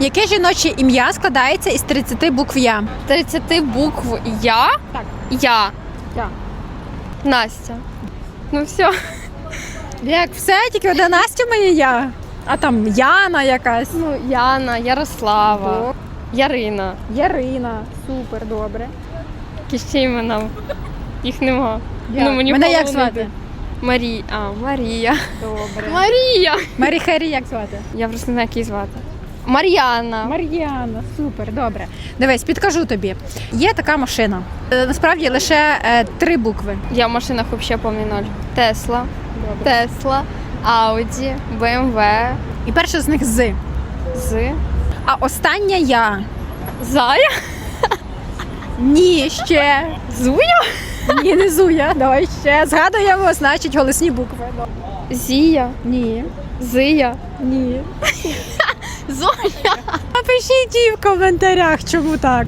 Яке жіноче ім'я складається із 30 букв Я? 30 букв Я? Так. Я. Я. Настя. Ну все. Як все, тільки одна Настя моє я. А там Яна якась. Ну, Яна, Ярослава, Ярина. Ярина. Супер, добре. Які ще імена? Їх нема. Ну, мені Мене як звати? Марія. А, Марія. Добре. Марія. Марі Хері як звати? Я просто не знаю, як її звати. Мар'яна. Мар'яна, супер, добре. Дивись, підкажу тобі. Є така машина. Е, Насправді лише е, три букви. Я в машинах взагалі повний ноль. Тесла. Тесла, Ауді, БМВ, І перше з них з. з. А остання я. Зая. Ні, ще. Зуя. Ні, не зуя. Давай ще. Згадуємо, значить, голосні букви. Зія. Ні. Зия. Ні. Зоя. Напишіть в коментарях, чому так.